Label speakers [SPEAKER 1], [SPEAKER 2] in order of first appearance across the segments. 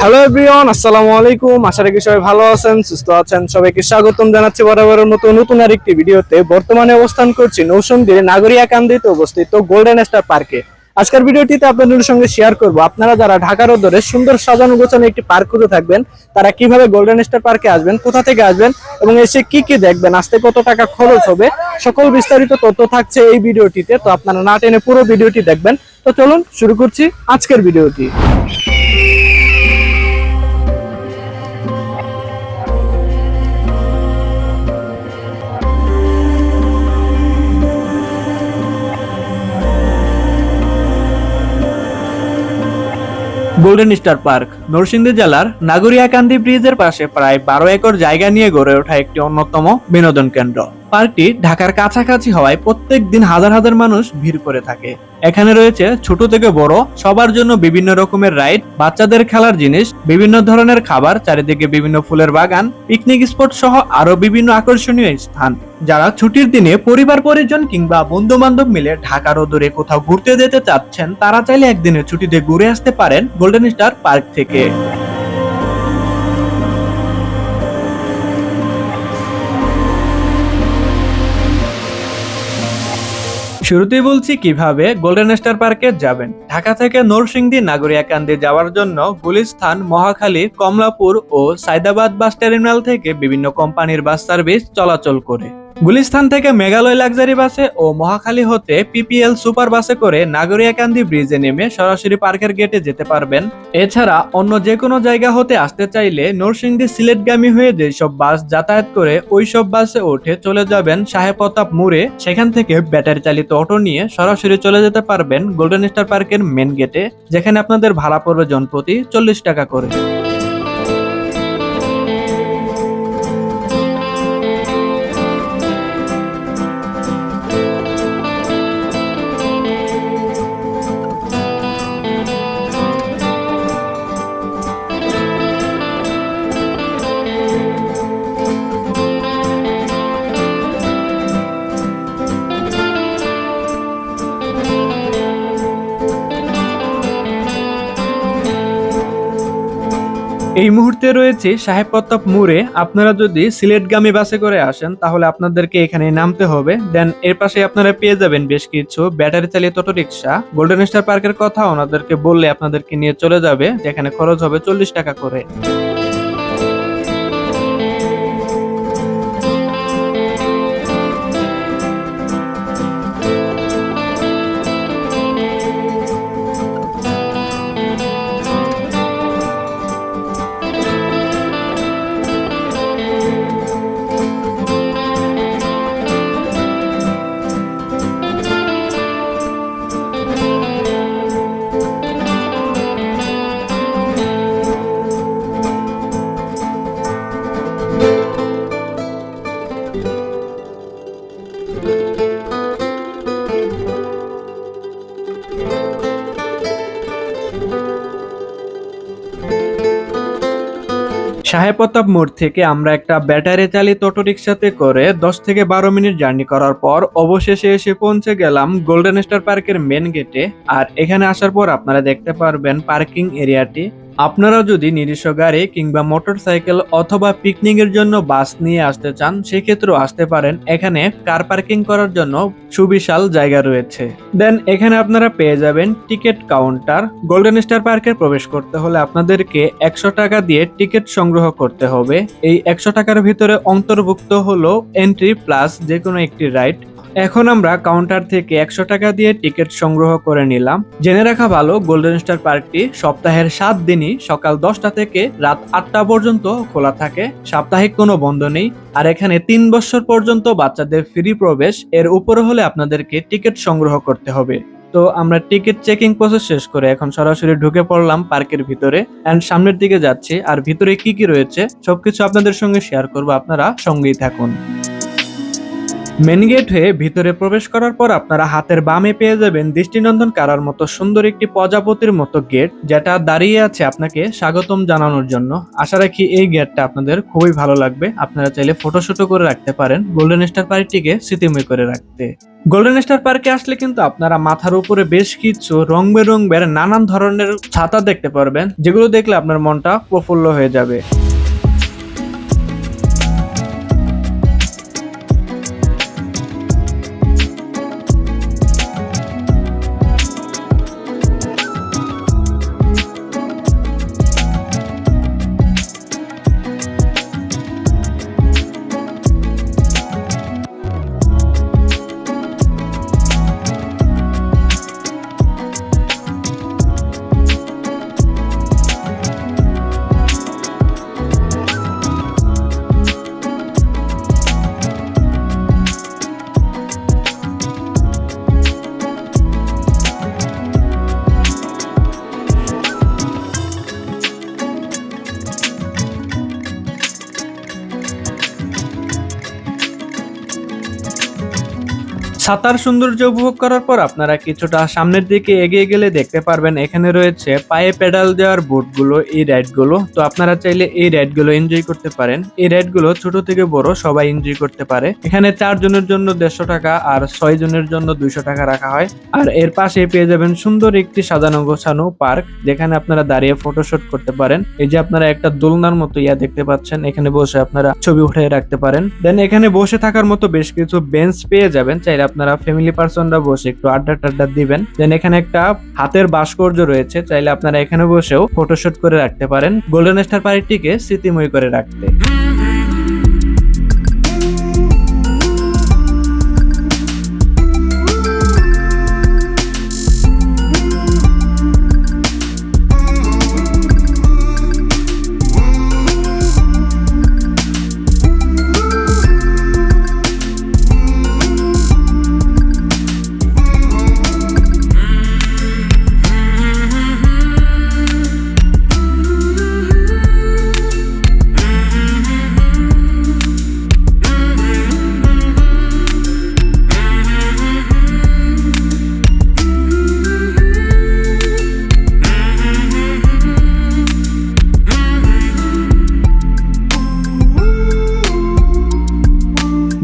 [SPEAKER 1] Hello everyone আসসালামু আলাইকুম। আশা রাখি সবাই ভালো আছেন, সুস্থ আছেন। সবাইকে স্বাগতম জানাচ্ছি বরাবরের মতো নতুন আরেকটি ভিডিওতে। বর্তমানে অবস্থান করছি নাগরিয়া কান্দিতে অবস্থিত গোল্ডেন স্টার পার্কে আজকের ভিডিওটিতে আপনাদের সঙ্গে শেয়ার করব, আপনারা যারা ঢাকার উদ্দরে সুন্দর সাজানো গোছানো একটি পার্ক খুঁজে থাকবেন, তারা কীভাবে গোল্ডেন স্টার পার্কে আসবেন, কোথা থেকে আসবেন, এবং এসে কি কি দেখবেন, আসতে কত টাকা খরচ হবে, সকল বিস্তারিত তথ্য থাকছে এই ভিডিওটিতে। তো আপনারা না টেনে পুরো ভিডিওটি দেখবেন। তো চলুন শুরু করছি আজকের ভিডিওটি। গোল্ডেন স্টার পার্ক নরসিংদী জেলার নাগরিয়াকান্দি ব্রিজের পাশে প্রায় বারো একর জায়গা নিয়ে গড়ে ওঠা একটি অন্যতম বিনোদন কেন্দ্র। পার্কটি ঢাকার কাছাকাছি হওয়ায় প্রত্যেক দিন হাজার হাজার মানুষ ভিড় করে থাকে। এখানে রয়েছে ছোট থেকে বড়, সবার জন্য বিভিন্ন রকমের রাইড, বাচ্চাদের খেলার জিনিস, বিভিন্ন ধরনের খাবার, চারিদিকে বিভিন্ন ফুলের বাগান, পিকনিক স্পট সহ আরও বিভিন্ন আকর্ষণীয় স্থান। যারা ছুটির দিনে পরিবার, পরিজন কিংবা বন্ধু বান্ধব মিলে ঢাকার দূরে কোথাও ঘুরতে যেতে চাচ্ছেন, তারা চাইলে একদিনের ছুটিতে ঘুরে আসতে পারেন গোল্ডেন স্টার পার্ক থেকে। শুরুতেই বলছি কীভাবে গোল্ডেন স্টার পার্কে যাবেন। ঢাকা থেকে নরসিংদী, নাগরিয়াকান্দি যাওয়ার জন্য গুলিস্থান, মহাখালী, কমলাপুর ও সাইদাবাদ বাস টার্মিনাল থেকে বিভিন্ন কোম্পানির বাস সার্ভিস চলাচল করে। গুলিস্থান থেকে মেঘালয় লাক্সারি বাসে ও মহাখালী হতে পিপিএল সুপার বাসে করে নাগরিয়াকান্দি ব্রিজে নেমে সরাসরি পার্কের গেটে যেতে পারবেন। এছাড়া অন্য যে কোনো জায়গা হতে আসতে চাইলে নরসিংদী সিলেটগামী হয়ে যেসব বাস যাতায়াত করে ওই সব বাসে উঠে চলে যাবেন সাহেব প্রতাপ মোড়ে। সেখান থেকে ব্যাটারি চালিত অটো নিয়ে সরাসরি চলে যেতে পারবেন গোল্ডেন স্টার পার্কের মেন গেটে যেখানে আপনাদের ভাড়া পড়বে জনপ্রতি চল্লিশ টাকা করে। এই মুহূর্তে রয়েছে সাহেব প্রতাপ মোড়ে। আপনারা যদি সিলেটগামী বাসে করে আসেন, তাহলে আপনাদেরকে এখানে নামতে হবে। দেন, এর পাশে আপনারা পেয়ে যাবেন বেশ কিছু ব্যাটারি চালিয়ে অটো রিক্সা গোল্ডেন স্টার পার্কের কথা ওনাদেরকে বললে আপনাদেরকে নিয়ে চলে যাবে, যেখানে খরচ হবে চল্লিশ টাকা করে। সাহেব প্রতাপ মোড় থেকে আমরা একটা ব্যাটারি চালিত অটোরিকশাতে করে দশ থেকে বারো মিনিট জার্নি করার পর অবশেষে এসে পৌঁছে গেলাম গোল্ডেন স্টার পার্কের মেন গেটে আর এখানে আসার পর আপনারা দেখতে পারবেন পার্কিং এরিয়াটি। আপনারা যদি নিজস্ব গাড়ি কিংবা মোটর সাইকেল অথবা পিকনিক এর জন্য বাস নিয়ে আসতে চান, সেক্ষেত্রেও আসতে পারেন। এখানে কার পার্কিং করার জন্য সুবিশাল জায়গা রয়েছে। দেন, এখানে আপনারা পেয়ে যাবেন টিকিট কাউন্টার। গোল্ডেন স্টার পার্কে প্রবেশ করতে হলে আপনাদেরকে একশো টাকা দিয়ে টিকিট সংগ্রহ করতে হবে। এই একশো টাকার ভিতরে অন্তর্ভুক্ত হলো এন্ট্রি প্লাস যে কোনো একটি রাইড এখন আমরা কাউন্টার থেকে একশো টাকা দিয়ে টিকিট সংগ্রহ করে নিলাম। জেনে রাখা ভালো গোল্ডেন স্টার পার্কটি সপ্তাহের সাত দিনই সকাল দশটা থেকে রাত আটটা পর্যন্ত খোলা থাকে। সাপ্তাহিক কোনো বন্ধ নেই। আর এখানে তিন বছর পর্যন্ত বাচ্চাদের ফ্রি প্রবেশ। এর উপরে হলে আপনাদেরকে টিকিট সংগ্রহ করতে হবে। তো আমরা টিকিট চেকিং প্রসেস শেষ করে এখন সরাসরি ঢুকে পড়লাম পার্কের ভিতরে। অ্যান্ড সামনের দিকে যাচ্ছি। আর ভিতরে কি কি রয়েছে, সবকিছু আপনাদের সঙ্গে শেয়ার করব। আপনারা সঙ্গেই থাকুন। মেন গেট হয়ে ভিতরে প্রবেশ করার পর আপনারা হাতের বামে পেয়ে যাবেন দৃষ্টিনন্দন কারার মতো সুন্দর একটি প্রজাপতির মতো গেট যেটা দাঁড়িয়ে আছে আপনাকে স্বাগতম জানানোর জন্য। আশা রাখি এই গেটটা আপনাদের খুবই ভালো লাগবে। আপনারা চাইলে ফটোশুটও করে রাখতে পারেন গোল্ডেন স্টার পার্কটিকে স্মৃতিময় করে রাখতে। গোল্ডেন স্টার পার্কে আসলে কিন্তু আপনারা মাথার উপরে বেশ কিছু রং বেরঙের নানান ধরনের ছাতা দেখতে পারবেন, যেগুলো দেখলে আপনার মনটা প্রফুল্ল হয়ে যাবে। ছাতার সৌন্দর্য উপভোগ করার পর আপনারা কিছুটা সামনের দিকে এগিয়ে গেলে দেখতে পারবেন, এখানে রয়েছে পায়ে পেডাল দেওয়ার বোটগুলো, এই রাইডগুলো তো আপনারা চাইলে এই রাইডগুলো এনজয় করতে পারেন। এই রাইডগুলো ছোট থেকে বড়, সবাই এনজয় করতে পারে। এখানে চার জনের জন্য দেড়শো টাকা আর ছয় জনের জন্য দুইশো টাকা রাখা হয়। আর এর পাশে পেয়ে যাবেন সুন্দর একটি সাজানো গোছানো পার্ক, যেখানে আপনারা দাঁড়িয়ে ফটোশুট করতে পারেন। এই যে আপনারা একটা দোলনার মতো ইয়া দেখতে পাচ্ছেন, এখানে বসে আপনারা ছবি উঠে রাখতে পারেন। দেন এখানে বসে থাকার মতো বেশ কিছু বেঞ্চ পেয়ে যাবেন। চাইলে আপনারা ফ্যামিলি পার্সনরা বসে একটু আড্ডা টাড্ডা দিবেন। দেন এখানে একটা হাতের ভাস্কর্য রয়েছে, চাইলে আপনারা এখানে বসেও ফটোশুট করে রাখতে পারেন। গোল্ডেন স্টার পার্কটিকে স্মৃতিময় করে রাখতে।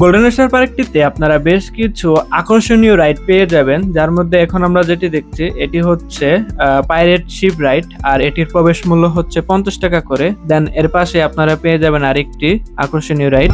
[SPEAKER 1] গোল্ডেন স্টার পার্কটিতে আপনারা বেশ কিছু আকর্ষণীয় রাইড পেয়ে যাবেন। যার মধ্যে এখন আমরা যেটি দেখছি, এটি হচ্ছে পাইরেট শিপ রাইড আর এটির প্রবেশ মূল্য হচ্ছে পঞ্চাশ টাকা করে। দেন এর পাশে আপনারা পেয়ে যাবেন আরেকটি আকর্ষণীয় রাইড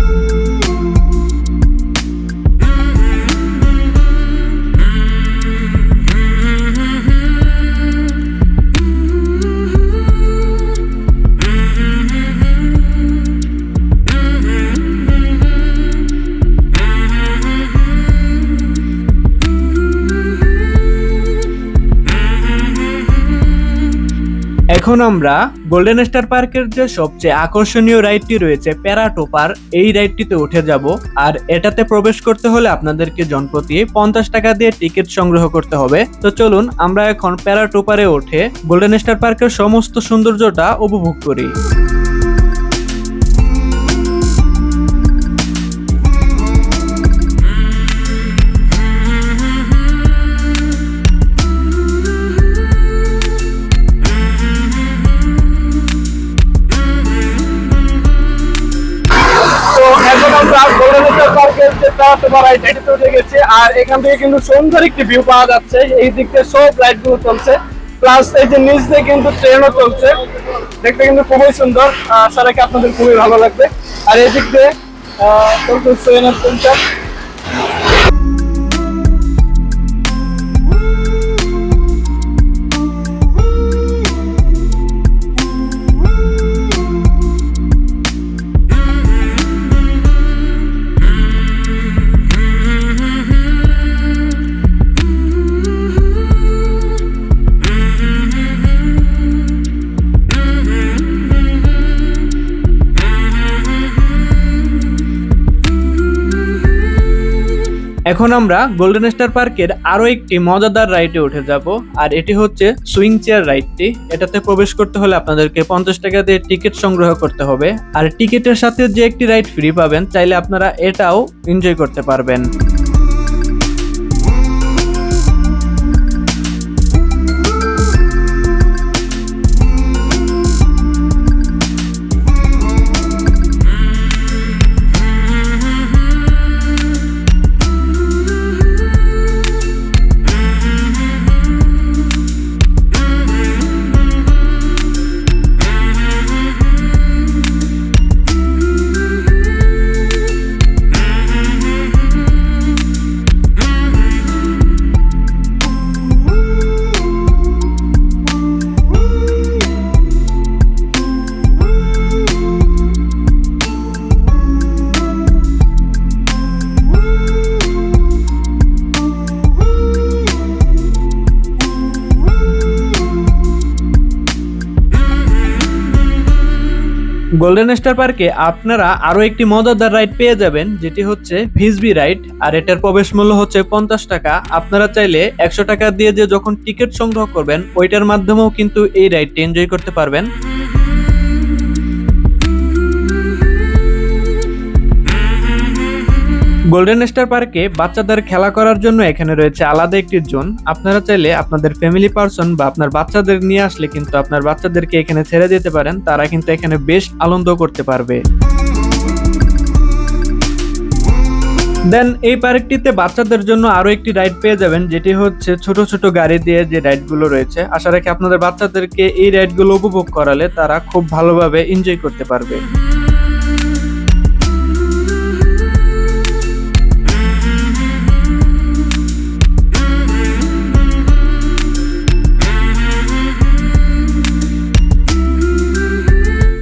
[SPEAKER 1] এখন আমরা গোল্ডেন স্টার পার্কের যে সবচেয়ে আকর্ষণীয় রাইডটি রয়েছে প্যারাটোপার এই রাইডটিতে উঠে যাব। আর এটাতে প্রবেশ করতে হলে আপনাদেরকে জনপ্রতি পঞ্চাশ টাকা দিয়ে টিকিট সংগ্রহ করতে হবে। তো চলুন, আমরা এখন প্যারাটোপারে উঠে গোল্ডেন স্টার পার্কের সমস্ত সৌন্দর্যটা উপভোগ করি।
[SPEAKER 2] রাইড এটাতে উঠে গেছি। আর এখান থেকে কিন্তু সুন্দর একটি ভিউ পাওয়া যাচ্ছে। এই দিক থেকে সব লাইটগুলো চলছে। প্লাস এই যে নিচ দিয়ে কিন্তু ট্রেনও চলছে। দেখতে কিন্তু খুবই সুন্দর। আশা রাখি আপনাদের খুবই ভালো লাগবে। আর এই দিক দিয়ে চলছে ট্রেনের চলছে
[SPEAKER 1] এখন আমরা গোল্ডেন স্টার পার্কের আরও একটি মজাদার রাইডে উঠে যাব, আর এটি হচ্ছে সুইং চেয়ার রাইডটি এটাতে প্রবেশ করতে হলে আপনাদেরকে পঞ্চাশ টাকা দিয়ে টিকিট সংগ্রহ করতে হবে, আর টিকিটের সাথে যে একটি রাইড ফ্রি পাবেন, চাইলে আপনারা এটাও এনজয় করতে পারবেন। গোল্ডেন স্টার পার্কে আপনারা আরও একটি মজাদার রাইড পেয়ে যাবেন, যেটি হচ্ছে ভিজবি রাইড আর এটার প্রবেশ মূল্য হচ্ছে পঞ্চাশ টাকা। আপনারা চাইলে একশো টাকা দিয়ে যে যখন টিকিট সংগ্রহ করবেন, ওইটার মাধ্যমেও কিন্তু এই রাইডটি এনজয় করতে পারবেন। গোল্ডেন স্টার পার্কে বাচ্চাদের খেলা করার জন্য এখানে রয়েছে আলাদা একটি জোন। আপনারা চাইলে আপনাদের ফ্যামিলি পার্সন বা আপনার বাচ্চাদের নিয়ে আসলে কিন্তু আপনার বাচ্চাদেরকে এখানে ছেড়ে দিতে পারেন। তারা কিন্তু এখানে বেশ আনন্দ করতে পারবে। দেন এই পার্কটিতে বাচ্চাদের জন্য আরও একটি রাইড পেয়ে যাবেন, যেটি হচ্ছে ছোট ছোট গাড়ি দিয়ে যে রাইডগুলো রয়েছে। আশা রাখি আপনাদের বাচ্চাদেরকে এই রাইডগুলো উপভোগ করালে তারা খুব ভালোভাবে এনজয় করতে পারবে।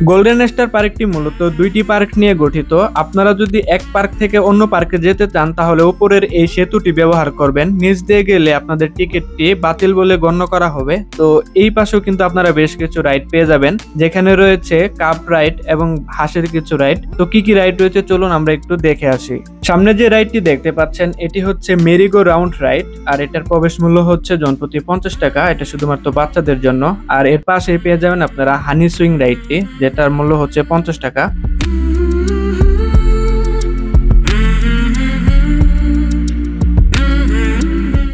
[SPEAKER 1] গোল্ডেন স্টার পার্কটি মূলত দুইটি পার্ক নিয়ে গঠিত। আপনারা যদি এক পার্ক থেকে অন্য পার্কে যেতে চান, তাহলে উপরের এই সেতুটি ব্যবহার করবেন। নিচ দিয়ে গেলে আপনাদের টিকিটটি বাতিল বলে গণ্য করা হবে। তো এই পাশেও কিন্তু আপনারা বেশ কিছু রাইড পেয়ে যাবেন। যেখানে রয়েছে কাপ রাইড এবং হাঁসের কিছু রাইড তো কি কি রাইড রয়েছে চলুন আমরা একটু দেখে আসি। সামনে যে রাইডটি দেখতে পাচ্ছেন, এটি হচ্ছে মেরিগো রাউন্ড রাইড আর এটার প্রবেশ মূল্য হচ্ছে জনপ্রতি পঞ্চাশ টাকা। এটা শুধুমাত্র বাচ্চাদের জন্য। আর এর পাশে পেয়ে যাবেন আপনারা হানি সুইং রাইডটি যেটার মূল্য হচ্ছে পঞ্চাশ টাকা।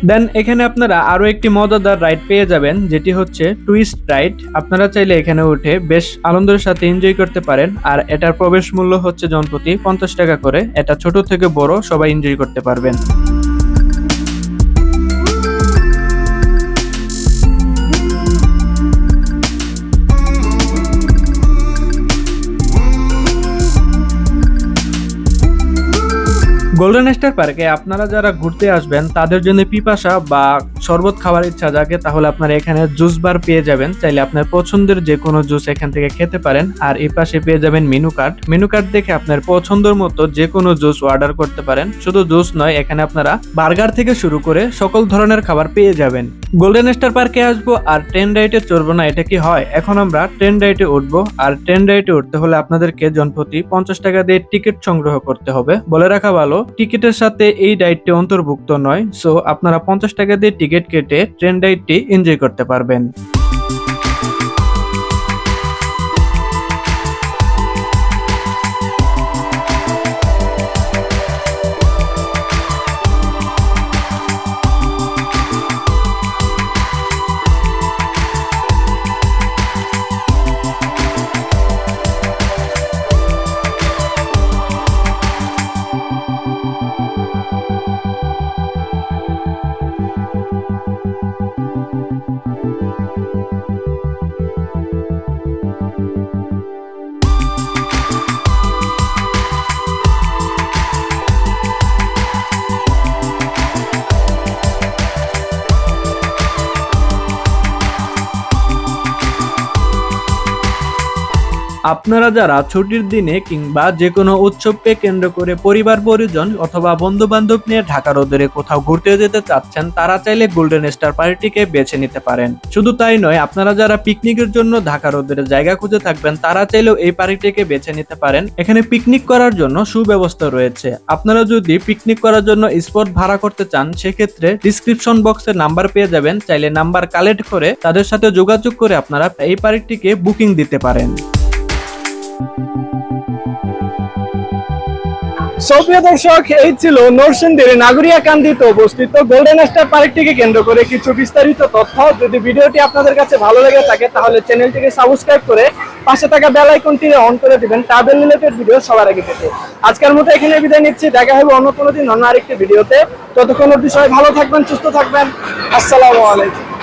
[SPEAKER 1] দেন এখানে আপনারা আরও একটি মজাদার রাইড পেয়ে যাবেন, যেটি হচ্ছে টুইস্ট রাইড। আপনারা চাইলে এখানে উঠে বেশ আনন্দের সাথে এনজয় করতে পারেন, আর এটার প্রবেশ মূল্য হচ্ছে জনপ্রতি পঞ্চাশ টাকা করে। এটা ছোট থেকে বড়, সবাই এনজয় করতে পারবেন। গোল্ডেন স্টার পার্কে আপনারা যারা ঘুরতে আসবেন তাদের জন্য পিপাসা বা শরবত খাওয়ার ইচ্ছা জাগে, তাহলে আপনারা এখানে জুস বার পেয়ে যাবেন। চাইলে আপনার পছন্দের যে কোনো জুস এখান থেকে খেতে পারেন। আর এই পাশে পেয়ে যাবেন মেনু কার্ড। মেনু কার্ড দেখে আপনার পছন্দের মতো যে কোনো জুস অর্ডার করতে পারেন। শুধু জুস নয়, এখানে আপনারা বার্গার থেকে শুরু করে সকল ধরনের খাবার পেয়ে যাবেন। গোল্ডেন স্টার পার্কে আসব, আর ট্রেন রাইডে চড়বো না, এটা কি হয়? এখন আমরা ট্রেন রাইডে উঠবো, আর ট্রেন রাইডে উঠতে হলে আপনাদেরকে জনপ্রতি পঞ্চাশ টাকা দিয়ে টিকিট সংগ্রহ করতে হবে। বলে রাখা ভালো, টিকিটের সাথে এই রাইডটি অন্তর্ভুক্ত নয় সো আপনারা পঞ্চাশ টাকা দিয়ে টিকিট কেটে ট্রেন রাইডটি এনজয় করতে পারবেন। আপনারা যারা ছুটির দিনে কিংবা যে কোনো উৎসবকে কেন্দ্র করে পরিবার, পরিজন অথবা বন্ধু বান্ধব নিয়ে ঢাকা রোদরে কোথাও ঘুরতে যেতে চাচ্ছেন, তারা চাইলে গোল্ডেন স্টার পার্টিকে বেছে নিতে পারেন। শুধু তাই নয়, আপনারা যারা পিকনিকের জন্য ঢাকা রোদরে জায়গা খুঁজে থাকবেন, তারা চাইলেও এই পার্টিকে বেছে নিতে পারেন। এখানে পিকনিক করার জন্য সুব্যবস্থা রয়েছে। আপনারা যদি পিকনিক করার জন্য স্পট ভাড়া করতে চান, সেক্ষেত্রে ডিসক্রিপশন বক্সে নাম্বার পেয়ে যাবেন। চাইলে নাম্বার কালেক্ট করে তাদের সাথে যোগাযোগ করে আপনারা এই পার্কটিকে বুকিং দিতে পারেন।
[SPEAKER 2] সুপ্রিয় দর্শক, এই ছিল নরসিংদীর নাগরিয়া কান্দিতে অবস্থিত গোল্ডেন স্টার পার্কটিকে কেন্দ্র করে কিছু বিস্তারিত তথ্য। যদি ভিডিওটি আপনাদের কাছে ভালো লেগে থাকে, তাহলে চ্যানেলটিকে সাবস্ক্রাইব করে পাশে থাকা বেল আইকনটি অন করে দিবেন। ট্রাভেল রিলেটেড ভিডিও সবার আগে পেতে। আজকের মতো এখানে বিদায় নিচ্ছি। দেখা হবে অন্য কোনো দিন অন্য আরেকটি ভিডিওতে ততক্ষণ অবধি সবাই ভালো থাকবেন, সুস্থ থাকবেন। আসসালামু আলাইকুম।